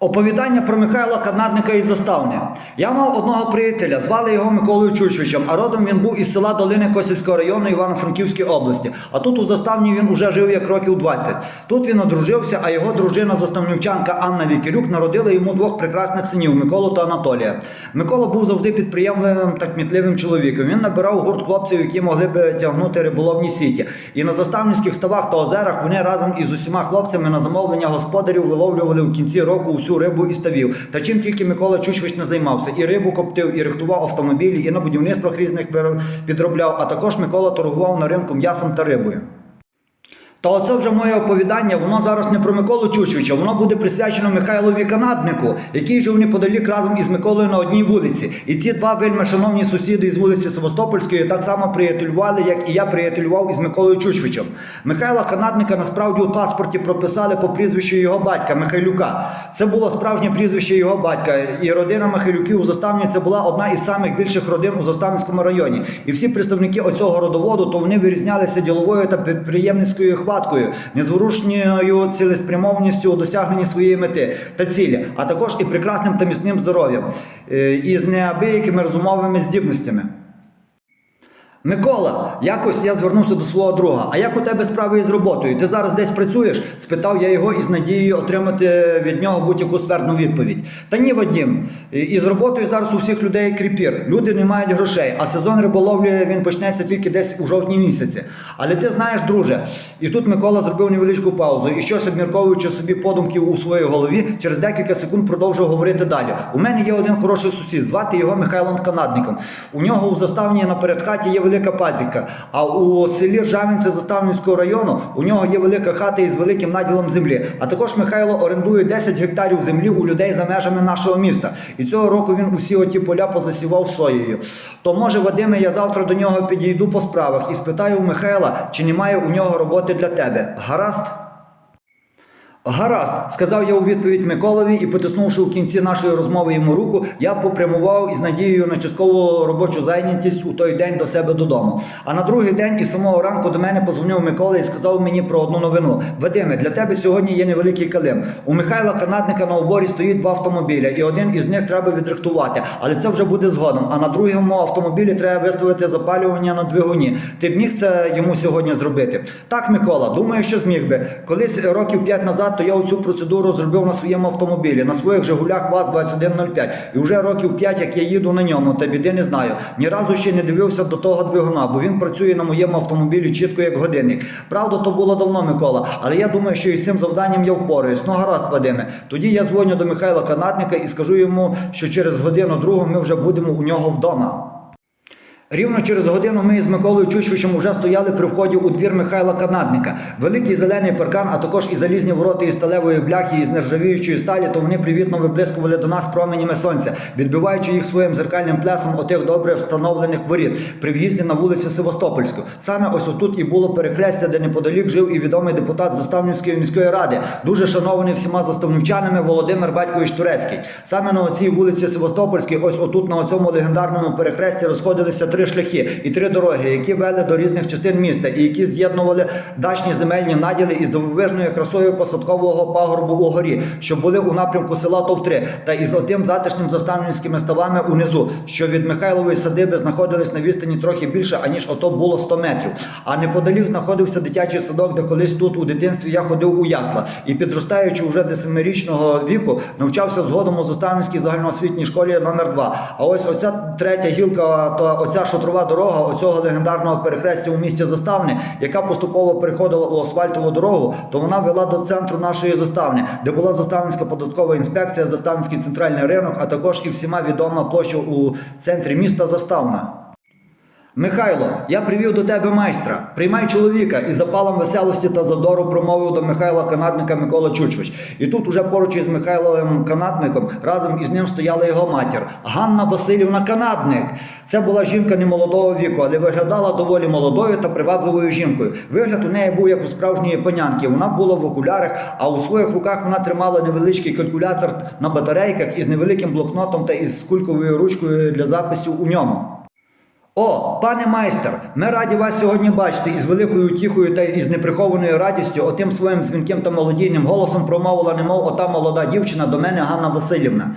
Оповідання про Михайла Канадника із Заставни. Я мав одного приятеля, звали його Миколою Чучвичем, а родом він був із села Долини Косівського району Івано-Франківської області. А тут у Заставні він уже жив як років 20. Тут він одружився, а його дружина заставнівчанка Анна Вікірюк народила йому двох прекрасних синів Миколу та Анатолія. Микола був завжди підприємливим та кмітливим чоловіком. Він набирав гурт хлопців, які могли би тягнути риболовні сіті. І на заставницьких ставах та озерах вони разом із усіма хлопцями на замовлення господарів виловлювали в кінці року усю рибу і ставів. Та чим тільки Микола Чучвич не займався, і рибу коптив, і рихтував автомобілі, і на будівництвах різних підробляв. А також Микола торгував на ринку м'ясом та рибою. Та оце вже моє оповідання, воно зараз не про Миколу Чучвича, воно буде присвячено Михайлові Канаднику, який жив неподалік разом із Миколою на одній вулиці. І ці два вельми шановні сусіди із вулиці Севастопольської так само приятелювали, як і я приятелював із Миколою Чучвичем. Михайла Канадника насправді у паспорті прописали по прізвищу його батька Михайлюка. Це було справжнє прізвище його батька. І родина Михайлюків у Заставні це була одна із самих більших родин у Заставницькому районі. І всі представники оцього родоводу, то вони вирізнялися діловою та підприємницькою хваткою, незворушною цілеспрямованістю у досягненні своєї мети та цілі, а також і прекрасним та міцним здоров'ям, е, і з неабиякими розумовими здібностями. Микола, якось я звернувся до свого друга. А як у тебе справи із роботою? Ти зараз десь працюєш? спитав я його із надією отримати від нього будь-яку ствердну відповідь. Та ні, Вадім, із роботою зараз у всіх людей кріпір. Люди не мають грошей, а сезон риболовлі він почнеться тільки десь у жовтні місяці. Але ти знаєш, друже, і тут Микола зробив невеличку паузу і щось обмірковуючи собі подумки у своїй голові, через декілька секунд продовжив говорити далі. У мене є один хороший сусід, звати його Михайлом Канадником. У нього у заставні на передхаті є велика пазіка, а у селі Жавінце Заставницького району у нього є велика хата із великим наділом землі. А також Михайло орендує 10 гектарів землі у людей за межами нашого міста. І цього року він усі оті поля позасівав соєю. То може, Вадиме, я завтра до нього підійду по справах і спитаю у Михайла, чи немає у нього роботи для тебе. Гаразд? Гаразд, сказав я у відповідь Миколові і, потиснувши у кінці нашої розмови йому руку, я попрямував із надією на часткову робочу зайнятість у той день до себе додому. А на другий день із самого ранку до мене позвонив Микола і сказав мені про одну новину. Вадиме, для тебе сьогодні є невеликий калим. У Михайла Канадника на оборі стоїть два автомобіля, і один із них треба відрихтувати, але це вже буде згодом. А на другому автомобілі треба виставити запалювання на двигуні. Ти б міг це йому сьогодні зробити? Так, Микола, думаю, що зміг би. Колись років п'ять назад то я цю процедуру зробив на своєму автомобілі, на своїх Жигулях ВАЗ-2105. І вже років п'ять, як я їду на ньому, та біди не знаю. Ні разу ще не дивився до того двигуна, бо він працює на моєму автомобілі чітко як годинник. Правда, то було давно, Микола, але я думаю, що із цим завданням я впораюсь. Ну гаразд, Вадиме. Тоді я дзвоню до Михайла Канатника і скажу йому, що через годину другу ми вже будемо у нього вдома. Рівно через годину ми з Миколою Чучвичем вже стояли при вході у двір Михайла Канадника. Великий зелений паркан, а також і залізні ворота із сталевої бляхи із нержавіючої сталі, то вони привітно виблискували до нас променями сонця, відбиваючи їх своїм зеркальним плесом отих добре встановлених воріт при в'їзді на вулицю Севастопольську. Саме ось отут і було перехрестя, де неподалік жив і відомий депутат Заставнівської міської ради, дуже шанований всіма заставнівчанами Володимир Батькович Турецький. Саме на оцій вулиці Севастопольській, ось отут на цьому легендарному перехресті розходилися три шляхи і три дороги, які вели до різних частин міста, і які з'єднували дачні земельні наділи із дивовижною красою посадкового пагорбу у горі, що були у напрямку села Товтри, та із отим затишним заставницькими ставами унизу, що від Михайлової садиби знаходились на відстані трохи більше, аніж ото було 100 метрів. А неподалік знаходився дитячий садок, де колись тут у дитинстві я ходив у ясла і підростаючи вже до віку, навчався згодом у Заставницькій загальноосвітній школі номер 2 А ось оця третя гілка, то оця шотрова дорога оцього легендарного перехрестя у місті Заставни, яка поступово переходила у асфальтову дорогу, то вона вела до центру нашої заставни, де була Заставницька податкова інспекція, Заставницький центральний ринок, а також і всіма відома площа у центрі міста Заставна. Михайло, я привів до тебе майстра. Приймай чоловіка із запалом веселості та задору промовив до Михайла Канадника Микола Чучвич. І тут уже поруч із Михайловим Канадником разом із ним стояла його матір Ганна Васильівна Канадник. Це була жінка немолодого віку, але виглядала доволі молодою та привабливою жінкою. Вигляд у неї був як у справжньої панянки. Вона була в окулярах, а у своїх руках вона тримала невеличкий калькулятор на батарейках із невеликим блокнотом та із кульковою ручкою для записів у ньому. О, пане майстер, ми раді вас сьогодні бачити із великою утіхою та із неприхованою радістю, отим своїм дзвінким та молодійним голосом промовила, немов ота молода дівчина до мене Ганна Васильівна.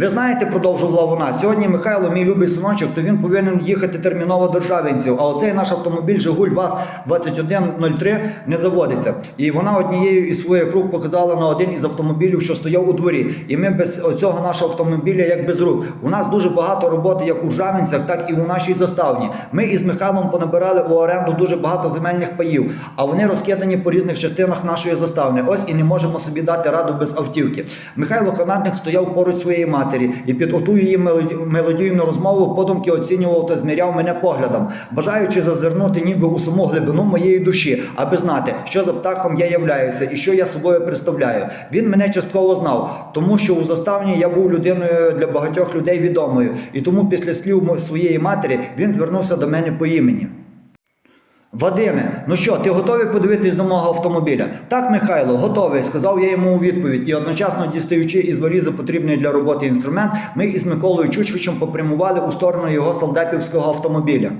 Ви знаєте, продовжувала вона, сьогодні Михайло, мій любий синочок, то він повинен їхати терміново до Ржавінців, а оцей наш автомобіль Жигуль ВАЗ 2103 не заводиться. І вона однією із своїх рук показала на один із автомобілів, що стояв у дворі. І ми без цього нашого автомобіля як без рук. У нас дуже багато роботи як у Ржавінцях, так і у нашій заставні. Ми із Михайлом понабирали у оренду дуже багато земельних паїв, а вони розкидані по різних частинах нашої заставни. Ось і не можемо собі дати раду без автівки. Михайло Канатник стояв поруч своєї матері і під оту її мелоді- мелодійну розмову подумки оцінював та зміряв мене поглядом, бажаючи зазирнути ніби у саму глибину моєї душі, аби знати, що за птахом я являюся і що я собою представляю. Він мене частково знав, тому що у заставні я був людиною для багатьох людей відомою, і тому після слів своєї матері він звернувся до мене по імені. Вадиме, ну що, ти готовий подивитись до мого автомобіля? Так, Михайло, готовий, сказав я йому у відповідь. І одночасно дістаючи із валізи потрібний для роботи інструмент, ми із Миколою Чучвичем попрямували у сторону його солдатівського автомобіля.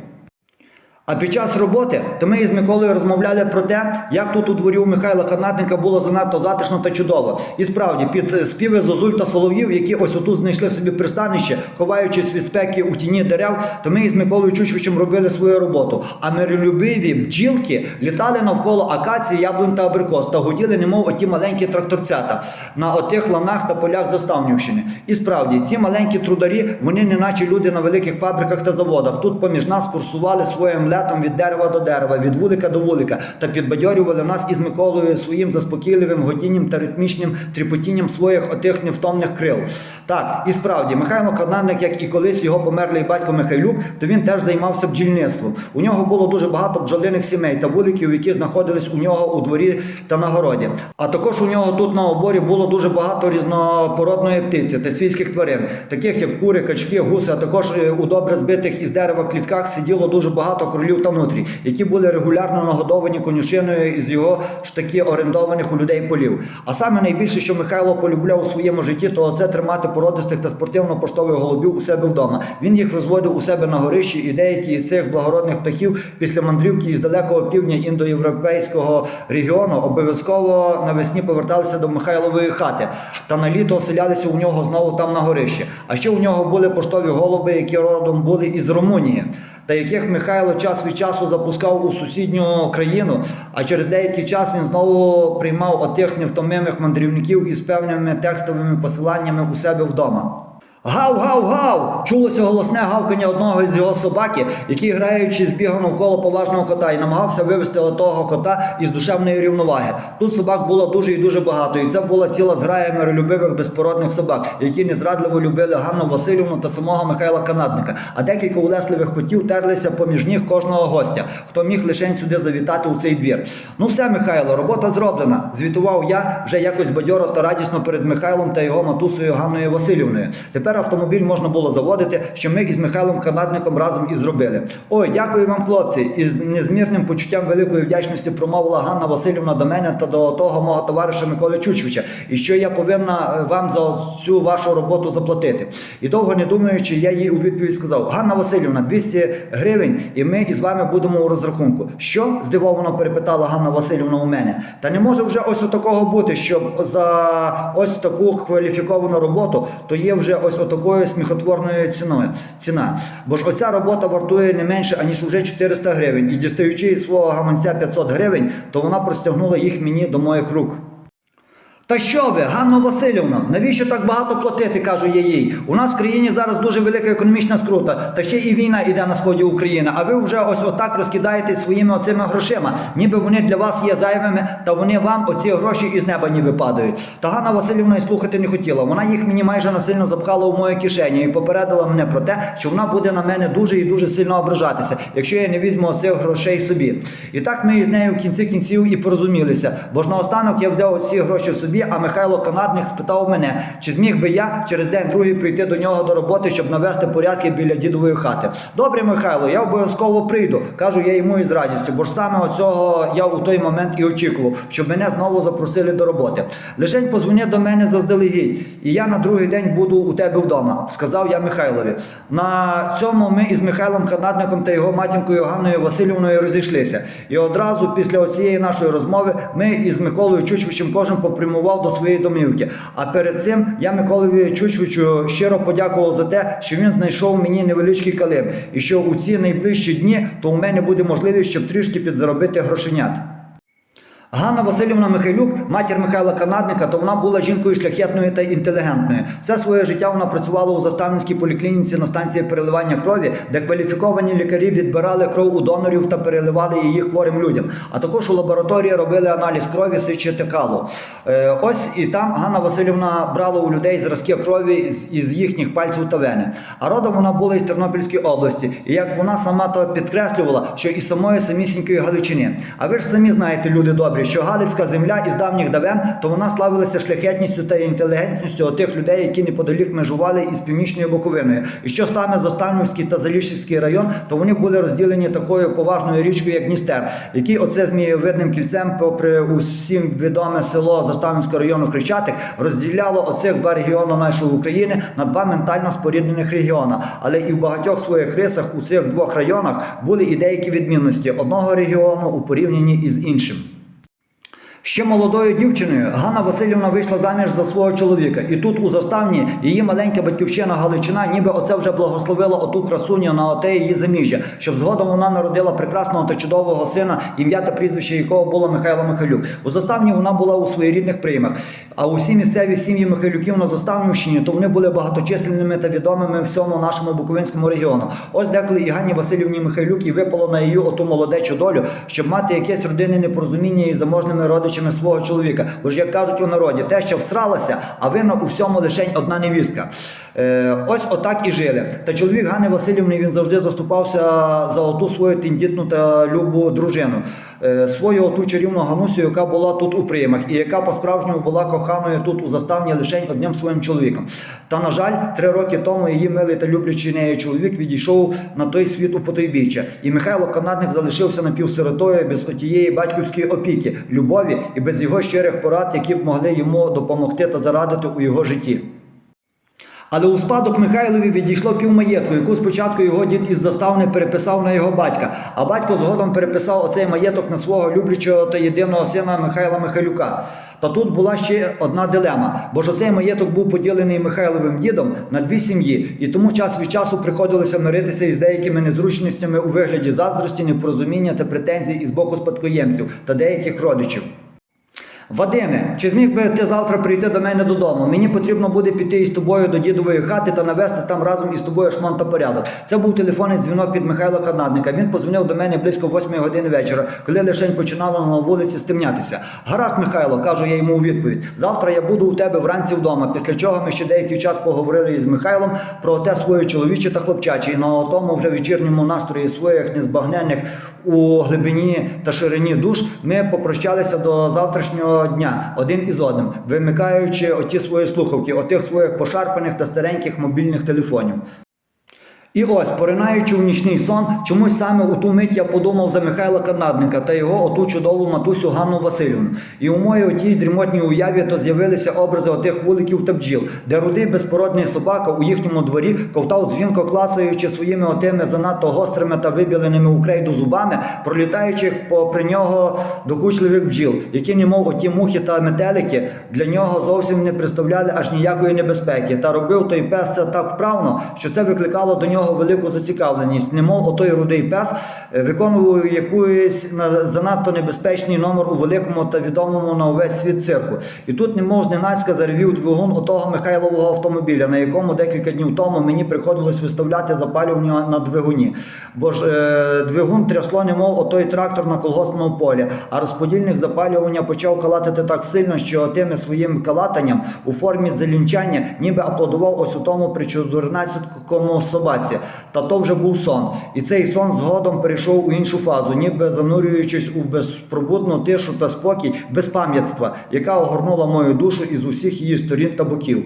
А під час роботи то ми із Миколою розмовляли про те, як тут у дворі у Михайла Канатника було занадто затишно та чудово. І справді, під співи зозуль та солов'їв, які ось отут знайшли собі пристанище, ховаючись від спеки у тіні дерев, то ми із Миколою Чучвичем робили свою роботу. А миролюбиві бджілки літали навколо акації, яблунь та абрикос та гуділи, немов оті маленькі тракторцята на отих ланах та полях Заставнівщини. І справді, ці маленькі трударі, вони не наче люди на великих фабриках та заводах. Тут поміж нас курсували своїм летом від дерева до дерева, від вулика до вулика, та підбадьорювали нас із Миколою своїм заспокійливим годінням та ритмічним тріпотінням своїх отих невтомних крил. Так, і справді, Михайло Канарник, як і колись його померлий батько Михайлюк, то він теж займався бджільництвом. У нього було дуже багато бджолиних сімей та вуликів, які знаходились у нього у дворі та на городі. А також у нього тут на оборі було дуже багато різнопородної птиці та свійських тварин, таких як кури, качки, гуси, а також е, у добре збитих із дерева клітках сиділо дуже багато кролів та нутрій, які були регулярно нагодовані конюшиною із його ж таки орендованих у людей полів. А саме найбільше, що Михайло полюбляв у своєму житті, то це тримати породистих та спортивно-поштових голубів у себе вдома. Він їх розводив у себе на горищі, і деякі із цих благородних птахів після мандрівки із далекого півдня індоєвропейського регіону обов'язково навесні поверталися до Михайлової хати та на літо оселялися у нього знову там на горищі. А ще у нього були поштові голуби, які родом були із Румунії, та яких Михайло час від часу запускав у сусідню країну. А через деякий час він знову приймав отих невтомимих мандрівників із певними текстовими посиланнями у себе вдома. Гав, гав, гав! Чулося голосне гавкання одного із його собаки, який, граючи, збігав навколо поважного кота і намагався вивести того кота із душевної рівноваги. Тут собак було дуже і дуже багато, і це була ціла зграя миролюбивих безпородних собак, які незрадливо любили Ганну Васильівну та самого Михайла Канатника. А декілька улесливих котів терлися поміж ніг кожного гостя, хто міг лише сюди завітати у цей двір. Ну все, Михайло, робота зроблена. Звітував я вже якось бадьоро та радісно перед Михайлом та його матусею Ганною Васильівною. Тепер автомобіль можна було заводити, що ми із Михайлом Канатником разом і зробили. Ой, дякую вам, хлопці! Із незмірним почуттям великої вдячності промовила Ганна Васильівна до мене та до того мого товариша Миколи Чучвича, і що я повинна е, вам за цю вашу роботу заплатити. І довго не думаючи, я їй у відповідь сказав: Ганна Васильівна, 200 гривень, і ми із вами будемо у розрахунку. Що? здивовано перепитала Ганна Васильівна у мене. Та не може вже ось такого бути, щоб за ось таку кваліфіковану роботу, то є вже ось отакою сміхотворною ціною. Ціна. Бо ж оця робота вартує не менше, аніж уже 400 гривень. І дістаючи із свого гаманця 500 гривень, то вона простягнула їх мені до моїх рук. Та що ви, Ганно Васильівна, навіщо так багато платити, кажу я їй. У нас в країні зараз дуже велика економічна скрута, та ще і війна іде на сході України. А ви вже ось отак розкидаєте своїми оцими грошима, ніби вони для вас є зайвими, та вони вам оці гроші із неба ніби падають. Та Ганна Васильівна і слухати не хотіла. Вона їх мені майже насильно запхала у мою кишеню і попередила мене про те, що вона буде на мене дуже і дуже сильно ображатися, якщо я не візьму оцих грошей собі. І так ми із нею в кінці кінців і порозумілися. Бо ж наостанок я взяв оці гроші собі, собі, а Михайло Канадник спитав мене, чи зміг би я через день другий прийти до нього до роботи, щоб навести порядки біля дідової хати. Добре, Михайло, я обов'язково прийду. кажу я йому із радістю, бо ж саме оцього я у той момент і очікував, щоб мене знову запросили до роботи. Лишень позвони до мене заздалегідь, і я на другий день буду у тебе вдома, сказав я Михайлові. На цьому ми із Михайлом Канадником та його матінкою Ганною Васильівною розійшлися. І одразу після цієї нашої розмови ми із Миколою Чучвичем кожен попрямував до своєї домівки. А перед цим я Миколові Чучвичу щиро подякував за те, що він знайшов мені невеличкий калим, і що у ці найближчі дні то у мене буде можливість, щоб трішки підзаробити грошенят. Ганна Васильівна Михайлюк, матір Михайла Канадника, то вона була жінкою шляхетною та інтелігентною. Все своє життя вона працювала у Заставницькій поліклініці на станції переливання крові, де кваліфіковані лікарі відбирали кров у донорів та переливали її хворим людям. А також у лабораторії робили аналіз крові сичі та калу. Е, ось і там Ганна Васильівна брала у людей зразки крові із- їхніх пальців та вени. А родом вона була із Тернопільської області. І як вона сама то підкреслювала, що із самої самісінької Галичини. А ви ж самі знаєте, люди добрі, що Галицька земля із давніх давен, то вона славилася шляхетністю та інтелігентністю тих людей, які неподалік межували із північною Буковиною. І що саме Заставнівський та Заліщівський район, то вони були розділені такою поважною річкою, як Дністер, який оце змієвидним кільцем, попри усім відоме село Заставнівського району Хрещатик, розділяло оцих два регіони нашої України на два ментально споріднених регіона. Але і в багатьох своїх рисах у цих двох районах були і деякі відмінності одного регіону у порівнянні із іншим. Ще молодою дівчиною Ганна Васильівна вийшла заміж за свого чоловіка, і тут у заставні її маленька батьківщина Галичина, ніби оце вже благословила оту красуню на оте її заміжжя, щоб згодом вона народила прекрасного та чудового сина, ім'я та прізвище якого було Михайло Михайлюк. У заставні вона була у своєрідних приймах. А усі місцеві сім'ї Михайлюків на Заставнівщині, то вони були багаточисленними та відомими всьому нашому Буковинському регіону. Ось деколи і Ганні Васильівні Михайлюк і випало на її оту молодечу долю, щоб мати якесь родинне непорозуміння із заможними родичами свого чоловіка. Бо ж як кажуть у народі, те, що всралася, а винна у всьому лишень одна невістка. Е, ось отак і жили. Та чоловік Ганни Васильівни він завжди заступався за оту свою тендітну та любу дружину, е, свою оту чарівну Ганусю, яка була тут у приймах, і яка по-справжньому була коханою тут у заставні лише одним своїм чоловіком. Та, на жаль, три роки тому її милий та люблячий нею чоловік відійшов на той світ у потойбіччя. І Михайло Канадник залишився напівсиротою без отієї батьківської опіки, любові і без його щирих порад, які б могли йому допомогти та зарадити у його житті. Але у спадок Михайлові відійшло півмаєтку, яку спочатку його дід із заставни переписав на його батька, а батько згодом переписав оцей маєток на свого люблячого та єдиного сина Михайла Михайлюка. Та тут була ще одна дилема, бо ж оцей маєток був поділений Михайловим дідом на дві сім'ї, і тому час від часу приходилося миритися із деякими незручностями у вигляді заздрості, непорозуміння та претензій із боку спадкоємців та деяких родичів. Вадиме, чи зміг би ти завтра прийти до мене додому? Мені потрібно буде піти із тобою до дідової хати та навести там разом із тобою шмон та порядок. Це був телефонний дзвінок від Михайла Канадника. Він позвонив до мене близько 8 години вечора, коли лишень починало на вулиці стемнятися. Гаразд, Михайло, кажу я йому у відповідь. Завтра я буду у тебе вранці вдома. Після чого ми ще деякий час поговорили із Михайлом про те своє чоловіче та хлопчаче, і на тому вже вечірньому настрої своїх незбагненних у глибині та ширині душ ми попрощалися до завтрашнього дня один із одним, вимикаючи оті свої слухавки, отих своїх пошарпаних та стареньких мобільних телефонів. І ось, поринаючи в нічний сон, чомусь саме у ту мить я подумав за Михайла Канадника та його оту чудову матусю Ганну Васильівну. І у моїй отій дрімотній уяві то з'явилися образи отих вуликів та бджіл, де рудий безпородний собака у їхньому дворі ковтав дзвінко клацаючи своїми отими занадто гострими та вибіленими у крейду зубами, пролітаючих попри нього докучливих бджіл, які, немов оті мухи та метелики, для нього зовсім не представляли аж ніякої небезпеки. Та робив той пес це так вправно, що це викликало до нього велику зацікавленість. Немов отой рудий пес е, виконував якийсь на- занадто небезпечний номер у великому та відомому на увесь світ цирку. І тут, немов зненацька, заревів двигун отого Михайлового автомобіля, на якому декілька днів тому мені приходилось виставляти запалювання на двигуні. Бо ж е, двигун трясло, немов отой трактор на колгоспному полі, а розподільник запалювання почав калатити так сильно, що тими своїм калатанням у формі залінчання ніби аплодував ось у тому причудернацькому собаці. Праці. Та то вже був сон. І цей сон згодом перейшов у іншу фазу, ніби занурюючись у безпробудну тишу та спокій безпам'ятства, яка огорнула мою душу із усіх її сторін та боків.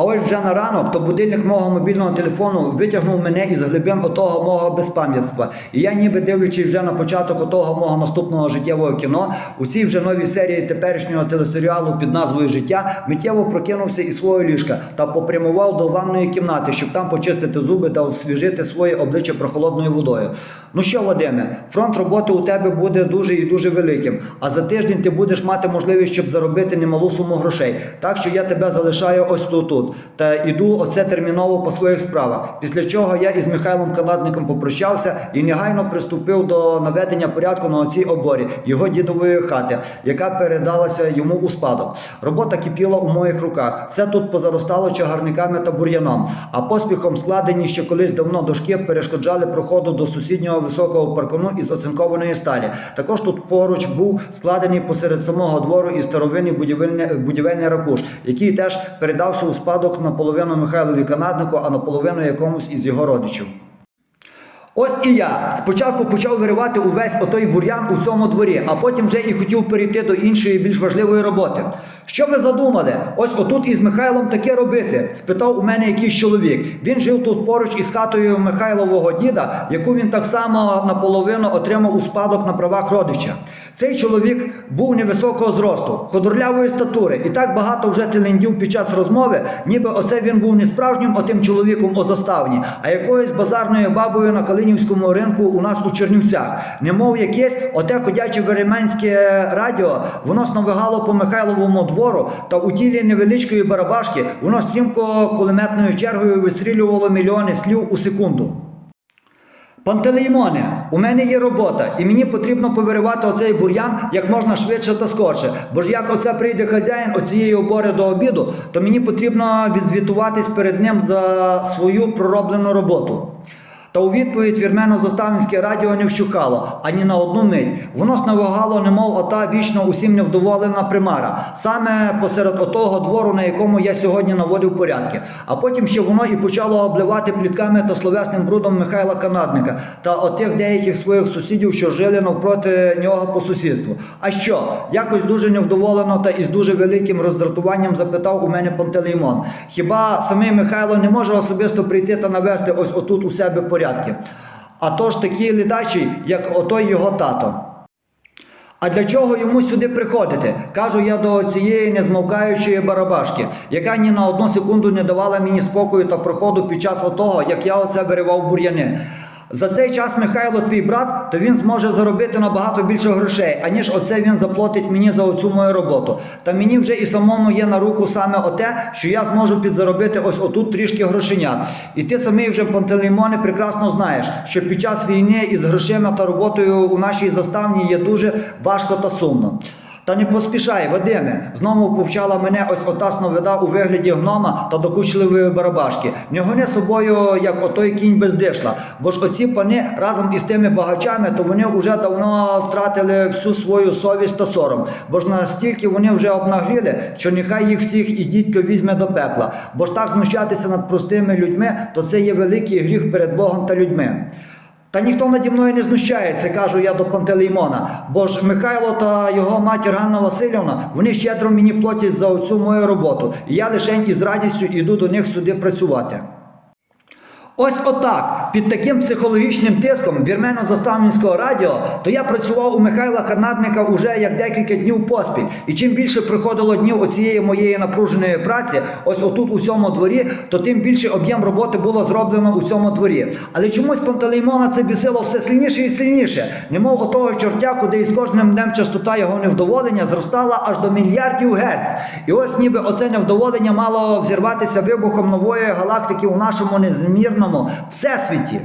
А ось вже на ранок то будильник мого мобільного телефону витягнув мене із глибин отого мого безпам'ятства. І я, ніби дивлячись вже на початок отого мого наступного життєвого кіно, у цій вже новій серії теперішнього телесеріалу під назвою Життя миттєво прокинувся із свого ліжка та попрямував до ванної кімнати, щоб там почистити зуби та освіжити своє обличчя прохолодною водою. Ну що, Вадиме, фронт роботи у тебе буде дуже і дуже великим. А за тиждень ти будеш мати можливість, щоб заробити немалу суму грошей. Так що я тебе залишаю ось тут, та іду оце терміново по своїх справах. Після чого я із Михайлом Канадником попрощався і негайно приступив до наведення порядку на оцій оборі його дідової хати, яка передалася йому у спадок. Робота кипіла у моїх руках. Все тут позаростало чагарниками та бур'яном, а поспіхом складені ще колись давно дошки перешкоджали проходу до сусіднього високого паркану із оцинкованої сталі. Також тут поруч був складений посеред самого двору і старовинний будівельний, будівельний ракуш, який теж передався у спадок наполовину Михайлові Канаднику, а наполовину якомусь із його родичів. Ось і я спочатку почав виривати увесь отой бур'ян у цьому дворі, а потім вже і хотів перейти до іншої більш важливої роботи. Що ви задумали? Ось отут із Михайлом таке робити? спитав у мене якийсь чоловік. Він жив тут поруч із хатою Михайлового діда, яку він так само наполовину отримав у спадок на правах родича. Цей чоловік був невисокого зросту, ходорлявої статури, і так багато вже телендів під час розмови, ніби оце він був не справжнім отим чоловіком о заставні, а якоюсь базарною бабою на Калинівському ринку у нас у Чернівцях. Немов якесь оте ходяче веременське радіо, воно сновигало по Михайловому двору, та у тілі невеличкої барабашки воно стрімко кулеметною чергою вистрілювало мільйони слів у секунду. Пантелеймоне, у мене є робота, і мені потрібно повиривати оцей бур'ян як можна швидше та скорше. Бо ж як оце прийде хазяїн оцієї обори до обіду, то мені потрібно відзвітуватись перед ним за свою пророблену роботу. Та у відповідь вірмено-заставницьке радіо не вщухало ані на одну мить. Воно сновигало, немов ота вічно усім невдоволена примара, саме посеред отого двору, на якому я сьогодні наводив порядки. А потім ще воно і почало обливати плітками та словесним брудом Михайла Канадника та отих деяких своїх сусідів, що жили навпроти нього по сусідству. А що? Якось дуже невдоволено та із дуже великим роздратуванням запитав у мене Пантелеймон. Хіба самий Михайло не може особисто прийти та навести ось отут у себе порядки? А то ж такий ледачий, як отой його тато. А для чого йому сюди приходити? Кажу я до цієї незмовкаючої барабашки, яка ні на одну секунду не давала мені спокою та проходу під час отого, як я оце виривав бур'яни. За цей час Михайло, твій брат, то він зможе заробити набагато більше грошей, аніж оце він заплатить мені за оцю мою роботу. Та мені вже і самому є на руку саме оте, що я зможу підзаробити ось отут трішки грошенят. І ти самий вже Пантелеймоне прекрасно знаєш, що під час війни із грошима та роботою у нашій заставні є дуже важко та сумно. Та не поспішай, Вадиме, знову повчала мене ось ота сновида у вигляді гнома та докучливої барабашки. Не гони собою, як отой кінь без дишла, бо ж оці пани разом із тими багачами, то вони вже давно втратили всю свою совість та сором, бо ж настільки вони вже обнагліли, що нехай їх всіх і дідько візьме до пекла, бо ж так знущатися над простими людьми, то це є великий гріх перед Богом та людьми. Та ніхто наді мною не знущається, кажу я до Пантелеймона, бо ж Михайло та його матір Ганна Васильівна, вони щедро мені платять за оцю мою роботу, і я лише із радістю йду до них сюди працювати. Ось отак, під таким психологічним тиском вірмено-заставницького радіо, то я працював у Михайла Канадника уже як декілька днів поспіль. І чим більше приходило днів оцієї моєї напруженої праці, ось отут у цьому дворі, то тим більше об'єм роботи було зроблено у цьому дворі. Але чомусь Пантелеймона це бісило все сильніше і сильніше, немов отого чортяку, де із кожним днем частота його невдоволення зростала аж до мільярдів герц. І ось ніби оце невдоволення мало взірватися вибухом нової галактики у нашому незмірному всесвіті.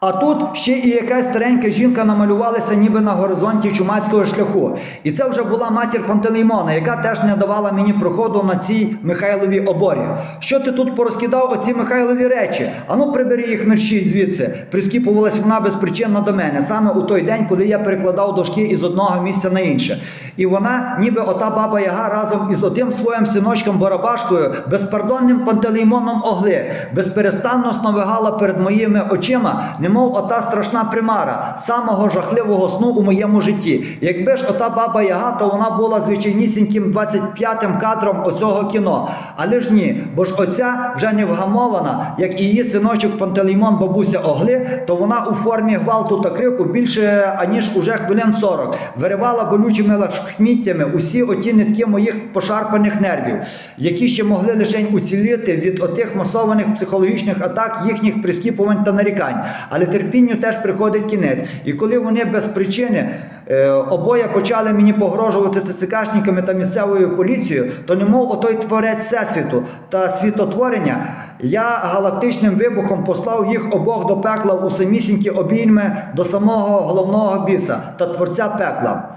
А тут ще і якась старенька жінка намалювалася ніби на горизонті чумацького шляху. І це вже була матір Пантелеймона, яка теж не давала мені проходу на цій Михайловій оборі. Що ти тут порозкидав оці Михайлові речі? Ану прибери їх мерщій звідси. Прискіпувалась вона безпричинно до мене, саме у той день, коли я перекладав дошки із одного місця на інше. І вона, ніби ота баба Яга, разом із отим своїм синочком Барабашкою, безпардонним Пантелеймоном Огли, безперестанно сновигала перед моїми очима, немов ота страшна примара, самого жахливого сну у моєму житті. Якби ж ота баба Яга, то вона була звичайнісіньким 25-м кадром оцього кіно. Але ж ні, бо ж оця вже не вгамована, як і її синочок Пантелеймон бабуся Огли, то вона у формі гвалту та крику більше аніж уже хвилин 40 виривала болючими лахміттями усі оті нитки моїх пошарпаних нервів, які ще могли лише уціліти від отих масованих психологічних атак, їхніх прискіпувань та нарікань. Але терпінню теж приходить кінець. І коли вони без причини е, обоє почали мені погрожувати ТЦКшниками та місцевою поліцією, то немов отой творець всесвіту та світотворення, я галактичним вибухом послав їх обох до пекла у самісінькі обійми до самого головного біса та творця пекла.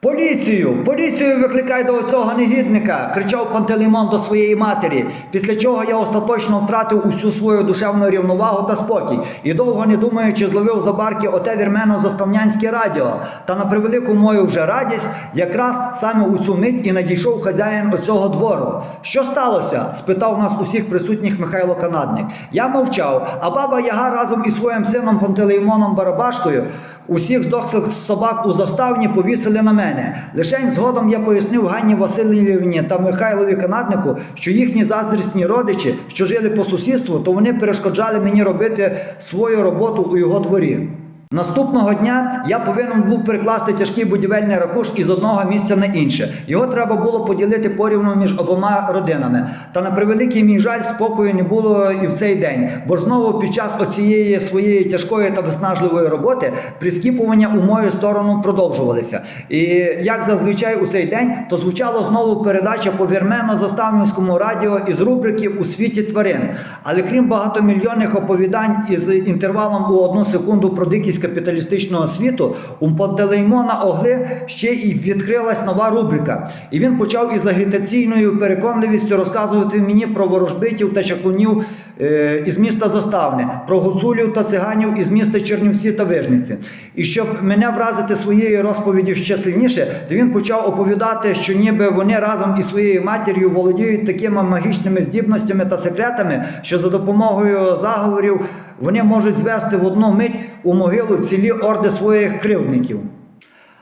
Поліцію! Поліцію викликай до цього негідника! кричав Пантелеймон до своєї матері, після чого я остаточно втратив усю свою душевну рівновагу та спокій і довго не думаючи зловив за барки оте вірмено заставнянське радіо. Та на превелику мою вже радість, якраз саме у цю мить і надійшов хазяїн оцього двору. Що сталося? спитав нас усіх присутніх Михайло Канадник. Я мовчав, а баба Яга разом із своїм сином Пантелеймоном Барабашкою усіх здохлих собак у заставні повісили на мене. Лишень згодом я пояснив Ганні Васильівні та Михайлові Канаднику, що їхні заздрісні родичі, що жили по сусідству, то вони перешкоджали мені робити свою роботу у його дворі. Наступного дня я повинен був перекласти тяжкий будівельний ракуш із одного місця на інше. Його треба було поділити порівну між обома родинами. Та на превеликий мій жаль, спокою не було і в цей день, бо ж знову під час оцієї своєї тяжкої та виснажливої роботи прискіпування у мою сторону продовжувалися. І як зазвичай у цей день, то звучала знову передача по вірмено-заставницькому радіо із рубрики у світі тварин. Але крім багатомільйонних оповідань із інтервалом у одну секунду про дикість капіталістичного світу, у Пантелеймона Огли ще і відкрилась нова рубрика. І він почав із агітаційною переконливістю розказувати мені про ворожбитів та чаклунів е, із міста Заставне, про гуцулів та циганів із міста Чернівці та Вижниці. І щоб мене вразити своєю розповіддю ще сильніше, то він почав оповідати, що ніби вони разом із своєю матір'ю володіють такими магічними здібностями та секретами, що за допомогою заговорів вони можуть звести в одну мить у могилу цілі орди своїх кривдників.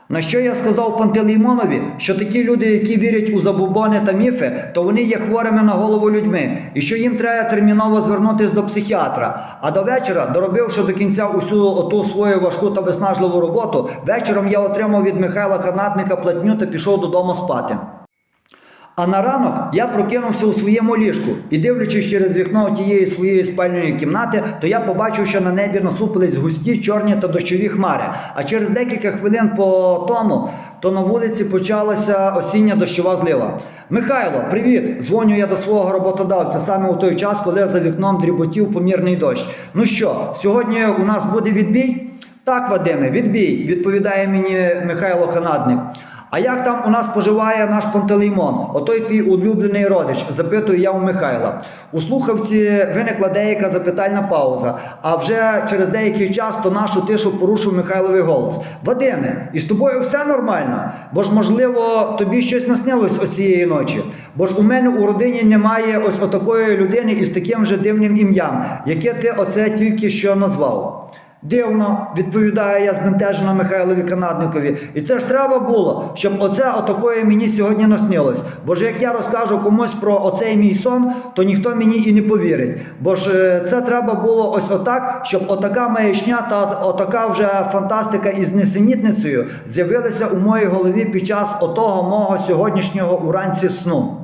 На що я сказав Пантелеймонові, що такі люди, які вірять у забобони та міфи, то вони є хворими на голову людьми, і що їм треба терміново звернутися до психіатра. А до вечора, доробивши до кінця усю оту свою важку та виснажливу роботу, вечором я отримав від Михайла Канатника платню та пішов додому спати. А на ранок я прокинувся у своєму ліжку і, дивлячись через вікно тієї своєї спальної кімнати, то я побачив, що на небі насупились густі чорні та дощові хмари. А через декілька хвилин по тому, то на вулиці почалася осіння дощова злива. Михайло, привіт! Дзвоню я до свого роботодавця саме у той час, коли за вікном дріботів помірний дощ. Ну що, сьогодні у нас буде відбій? Так, Вадиме, відбій, відповідає мені Михайло Канадник. А як там у нас поживає наш Пантелеймон, отой твій улюблений родич? запитую я у Михайла. У слухавці виникла деяка запитальна пауза, а вже через деякий час то нашу тишу порушив Михайловий голос. Вадиме, і з тобою все нормально? Бо ж, можливо, тобі щось наснилось оцієї ночі. Бо ж у мене у родині немає ось отакої людини із таким же дивним ім'ям, яке ти оце тільки що назвав. Дивно, відповідає я збентежено Михайлові Канадникові. І це ж треба було, щоб оце отакої мені сьогодні наснилось. Бо ж як я розкажу комусь про оцей мій сон, то ніхто мені і не повірить. Бо ж е, це треба було ось отак, щоб отака маячня та отака вже фантастика із несенітницею з'явилася у моїй голові під час отого мого сьогоднішнього уранці сну.